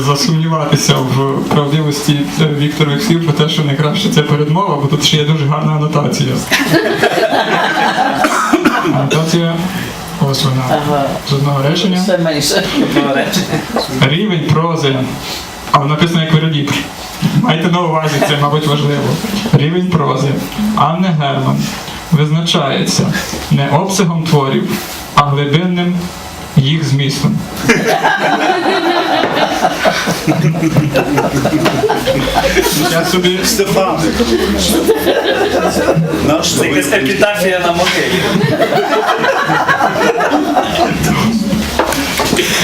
засумніватися в правдивості Вікторових слів про те, що найкраще це передмова, бо тут ще є дуже гарна анотація. Анотація, ось вона з одного речення. Все менше. Рівень прози, а написано як виробіть. Майте на увазі, це, мабуть, важливо. Рівень прози Анни Герман визначається не обсягом творів, а глибинним їх змістом. Я собі Стефан. Наш Це якась епітафія на могилі.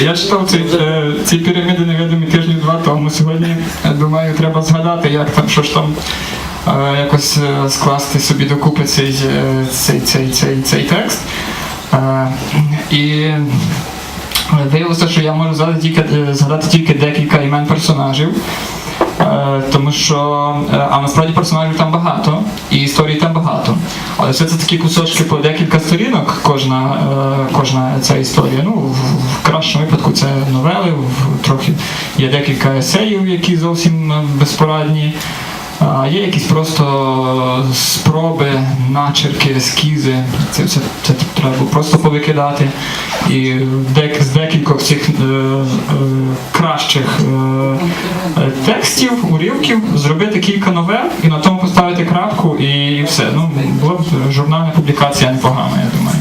Я читав ці, е, ці піраміди невідомі тижні два тому. Сьогодні я думаю, треба згадати, як там, що ж там е, якось е, скласти собі докупи цей, е, цей, цей, цей, цей текст. Е, і виявилося, що я можу згадати тільки, е, згадати тільки декілька імен персонажів. Е, Тому що, е, а насправді персонажів там багато, і історій там багато. Але все це такі кусочки по декілька сторінок, кожна, кожна ця історія. Ну, в, кращому випадку це новели, трохи є декілька есеїв, які зовсім безпорадні. Є якісь просто спроби, начерки, ескізи. Це все це треба просто повикидати. І дек, з декількох цих е, е, кращих е, е, текстів, урівків зробити кілька новел і на тому поставити крапку і, все. Ну, була б журнальна публікація непогана, я думаю.